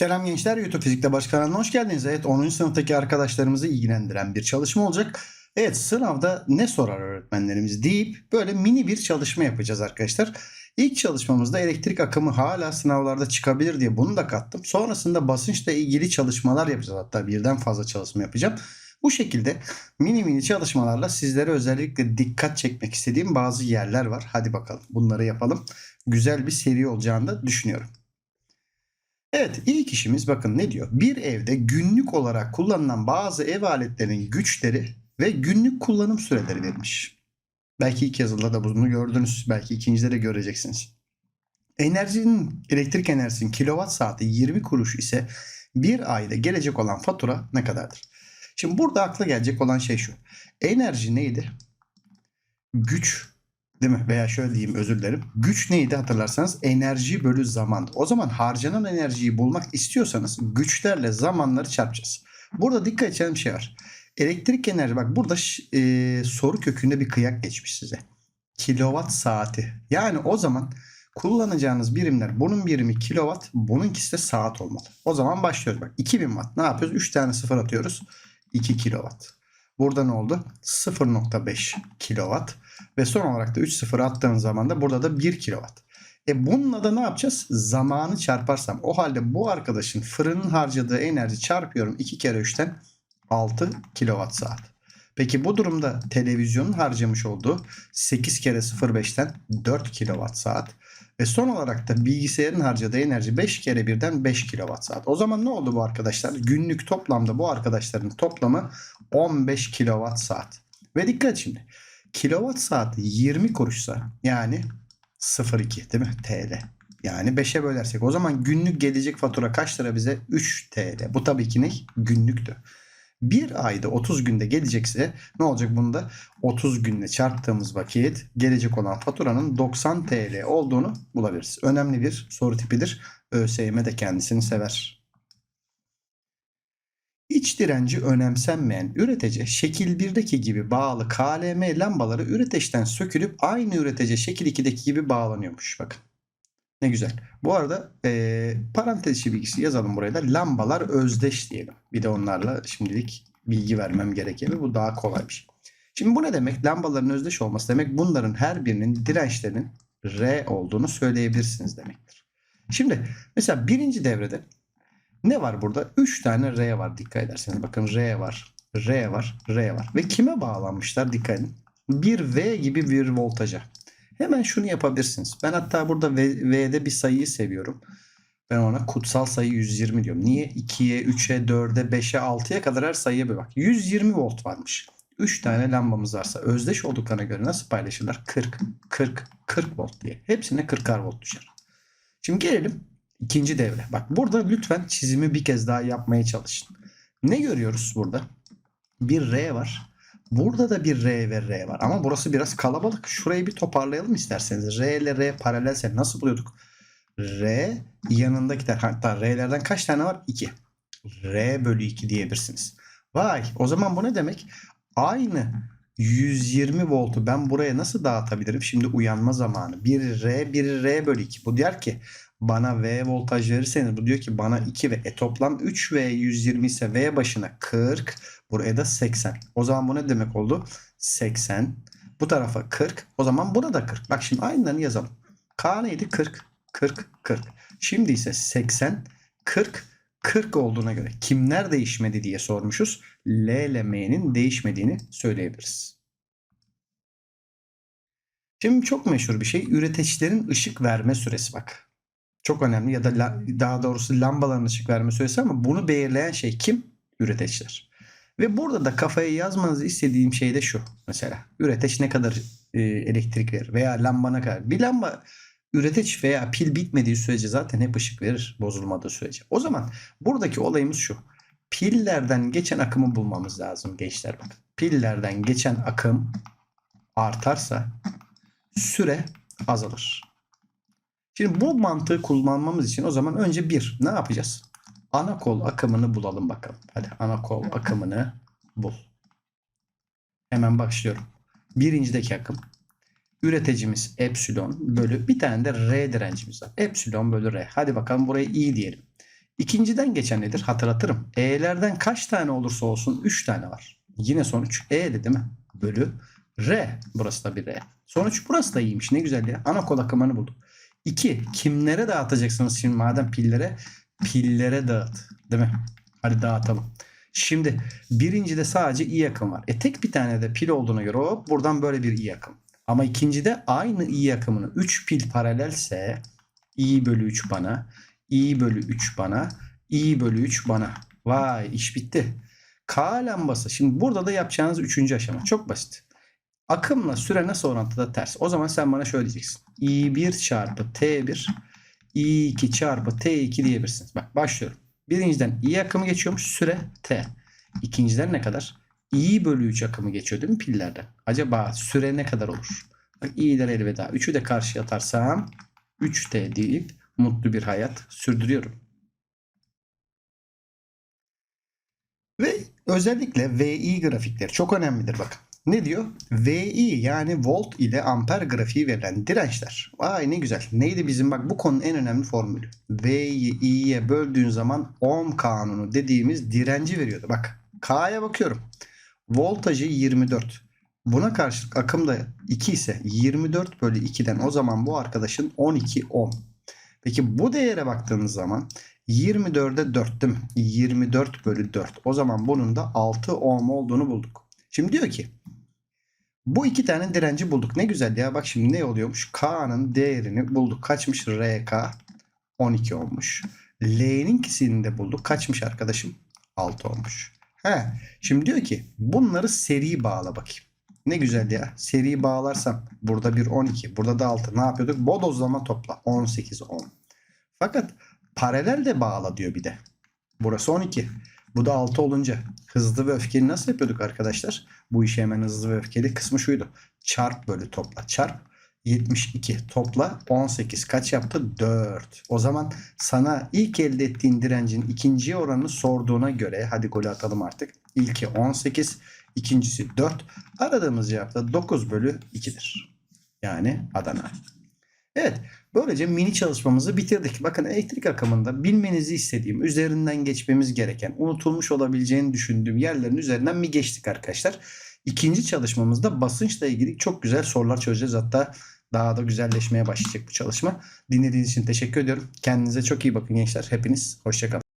Selam gençler, YouTube Fizik'te Baş kanalına hoş geldiniz. Evet 10. sınıftaki arkadaşlarımızı ilgilendiren bir çalışma olacak. Evet sınavda ne sorar öğretmenlerimiz deyip böyle mini bir çalışma yapacağız arkadaşlar. İlk çalışmamızda elektrik akımı hala sınavlarda çıkabilir diye bunu da kattım. Sonrasında basınçla ilgili çalışmalar yapacağız. Hatta birden fazla çalışma yapacağım. Bu şekilde mini mini çalışmalarla sizlere özellikle dikkat çekmek istediğim bazı yerler var. Hadi bakalım bunları yapalım. Güzel bir seri olacağını da düşünüyorum. Evet ilk işimiz bakın ne diyor? Bir evde günlük olarak kullanılan bazı ev aletlerinin güçleri ve günlük kullanım süreleri verilmiş. Belki ilk yazılıda da bunu gördünüz. Belki ikincide de göreceksiniz. Enerjinin, elektrik enerjisinin kilowatt saati 20 kuruş ise bir ayda gelecek olan fatura ne kadardır? Şimdi burada akla gelecek olan şey şu. Enerji neydi? Güç Değil mi? Veya şöyle diyeyim özür dilerim. Güç neydi hatırlarsanız? Enerji bölü zaman. O zaman harcanan enerjiyi bulmak istiyorsanız güçlerle zamanları çarpacağız. Burada dikkat edeceğim şey var. Elektrik enerji bak burada e, soru kökünde bir kıyak geçmiş size. Kilowatt saati. Yani o zaman kullanacağınız birimler bunun birimi kilowatt bununkisi de saat olmalı. O zaman başlıyoruz bak 2000 watt ne yapıyoruz? 3 tane sıfır atıyoruz. 2 kilowatt. Burada ne oldu? 0.5 kilowatt. Ve son olarak da 3 sıfır attığım zaman da burada da 1 kilowatt. E bununla da ne yapacağız? Zamanı çarparsam. O halde bu arkadaşın fırının harcadığı enerji çarpıyorum 2 kere 3'ten 6 kilowatt saat. Peki bu durumda televizyonun harcamış olduğu 8 kere 0.5'ten 4 kilowatt saat. Ve son olarak da bilgisayarın harcadığı enerji 5 kere birden 5 kilowatt saat. O zaman ne oldu bu arkadaşlar? Günlük toplamda bu arkadaşların toplamı 15 kilowatt saat. Ve dikkat şimdi. Kilowatt saati 20 kuruşsa yani 0.2 değil mi? TL. Yani 5'e bölersek o zaman günlük gelecek fatura kaç lira bize? 3 TL. Bu tabii ki ne? Günlüktü. Bir ayda 30 günde gelecekse ne olacak bunda? 30 günle çarptığımız vakit gelecek olan faturanın 90 TL olduğunu bulabiliriz. Önemli bir soru tipidir. ÖSYM de kendisini sever. İç direnci önemsenmeyen üretici şekil 1'deki gibi bağlı KLM lambaları üreteçten sökülüp aynı üretici şekil 2'deki gibi bağlanıyormuş. Bakın. Ne güzel. Bu arada e, parantez içi bilgisi yazalım buraya da. Lambalar özdeş diyelim. Bir de onlarla şimdilik bilgi vermem gerekiyor. Bu daha kolay bir şey. Şimdi bu ne demek? Lambaların özdeş olması demek bunların her birinin dirençlerinin R olduğunu söyleyebilirsiniz demektir. Şimdi mesela birinci devrede ne var burada? 3 tane R var dikkat ederseniz. Bakın R var, R var, R var. Ve kime bağlanmışlar dikkat edin. Bir V gibi bir voltaja. Hemen şunu yapabilirsiniz. Ben hatta burada v, V'de bir sayıyı seviyorum. Ben ona kutsal sayı 120 diyorum. Niye? 2'ye, 3'e, 4'e, 5'e, 6'ya kadar her sayıya bir bak. 120 volt varmış. 3 tane lambamız varsa özdeş olduklarına göre nasıl paylaşırlar? 40, 40, 40 volt diye. Hepsine 40'ar volt düşer. Şimdi gelelim ikinci devre. Bak burada lütfen çizimi bir kez daha yapmaya çalışın. Ne görüyoruz burada? Bir R var. Burada da bir R ve R var. Ama burası biraz kalabalık. Şurayı bir toparlayalım isterseniz. R ile R paralelse nasıl buluyorduk? R yanındakiler hatta R'lerden kaç tane var? 2. R bölü 2 diyebilirsiniz. Vay o zaman bu ne demek? Aynı 120 voltu ben buraya nasıl dağıtabilirim? Şimdi uyanma zamanı. Bir R bir R bölü 2. Bu diyor ki bana V voltaj verirseniz bu diyor ki bana 2 V. E toplam 3 V 120 ise V başına 40. Buraya da 80. O zaman bu ne demek oldu? 80. Bu tarafa 40. O zaman buna da 40. Bak şimdi aynılarını yazalım. K neydi? 40. 40. 40. Şimdi ise 80. 40. 40 olduğuna göre kimler değişmedi diye sormuşuz. L ile M'nin değişmediğini söyleyebiliriz. Şimdi çok meşhur bir şey üreticilerin ışık verme süresi bak. Çok önemli ya da daha doğrusu lambaların ışık verme süresi ama bunu belirleyen şey kim? Üreticiler. Ve burada da kafaya yazmanızı istediğim şey de şu mesela. Üretici ne kadar e, elektrik verir veya lamba ne kadar. Bir lamba üretici veya pil bitmediği sürece zaten hep ışık verir bozulmadığı sürece. O zaman buradaki olayımız şu. Pillerden geçen akımı bulmamız lazım gençler bak. Pillerden geçen akım artarsa süre azalır. Şimdi bu mantığı kullanmamız için o zaman önce bir ne yapacağız? Ana kol akımını bulalım bakalım. Hadi ana kol akımını bul. Hemen başlıyorum. Birincideki akım. Üreticimiz epsilon bölü bir tane de R direncimiz var. Epsilon bölü R. Hadi bakalım buraya i diyelim. İkinciden geçen nedir? Hatırlatırım. E'lerden kaç tane olursa olsun 3 tane var. Yine sonuç E'di değil mi? Bölü R. Burası da bir R. Sonuç burası da iyiymiş. Ne güzel ya. Ana kol akımını bulduk. 2. Kimlere dağıtacaksınız şimdi madem pillere? Pillere dağıt. Değil mi? Hadi dağıtalım. Şimdi birincide sadece i akım var. E tek bir tane de pil olduğuna göre hop buradan böyle bir i akım. Ama ikincide aynı i akımını 3 pil paralelse i bölü 3 bana, i bölü 3 bana, i bölü 3 bana. Vay iş bitti. K lambası. Şimdi burada da yapacağınız üçüncü aşama. Çok basit. Akımla süre nasıl orantıda ters? O zaman sen bana şöyle diyeceksin. I1 çarpı T1 I2 çarpı T2 diyebilirsiniz. Bak başlıyorum. Birinciden I akımı geçiyormuş süre T. İkinciden ne kadar? I bölü 3 akımı geçiyor değil mi pillerden? Acaba süre ne kadar olur? Bak i'ler elveda. 3'ü de karşıya atarsam 3T deyip mutlu bir hayat sürdürüyorum. Ve özellikle VI grafikleri çok önemlidir bakın. Ne diyor? VI yani volt ile amper grafiği verilen dirençler. Vay ne güzel. Neydi bizim bak bu konunun en önemli formülü. V'yi i'ye böldüğün zaman ohm kanunu dediğimiz direnci veriyordu. Bak K'ya bakıyorum. Voltajı 24. Buna karşılık akım da 2 ise 24 bölü 2'den o zaman bu arkadaşın 12 ohm. Peki bu değere baktığınız zaman 24'e 4 değil mi? 24 bölü 4. O zaman bunun da 6 ohm olduğunu bulduk. Şimdi diyor ki bu iki tane direnci bulduk. Ne güzel ya. Bak şimdi ne oluyormuş? K'nın değerini bulduk. Kaçmış? RK 12 olmuş. L'nin ikisini de bulduk. Kaçmış arkadaşım? 6 olmuş. He. Şimdi diyor ki bunları seri bağla bakayım. Ne güzel ya. Seri bağlarsam burada bir 12. Burada da 6. Ne yapıyorduk? Bodozlama topla. 18 10. Fakat paralel de bağla diyor bir de. Burası 12. Bu da 6 olunca hızlı ve öfkeli nasıl yapıyorduk arkadaşlar? Bu işi hemen hızlı ve öfkeli kısmı şuydu. Çarp bölü topla. Çarp 72 topla 18 kaç yaptı? 4. O zaman sana ilk elde ettiğin direncin ikinciye oranını sorduğuna göre hadi golü atalım artık. İlki 18, ikincisi 4. Aradığımız cevap da 9 bölü 2'dir. Yani Adana. Evet böylece mini çalışmamızı bitirdik. Bakın elektrik akımında bilmenizi istediğim, üzerinden geçmemiz gereken, unutulmuş olabileceğini düşündüğüm yerlerin üzerinden bir geçtik arkadaşlar. İkinci çalışmamızda basınçla ilgili çok güzel sorular çözeceğiz. Hatta daha da güzelleşmeye başlayacak bu çalışma. Dinlediğiniz için teşekkür ediyorum. Kendinize çok iyi bakın gençler. Hepiniz hoşçakalın.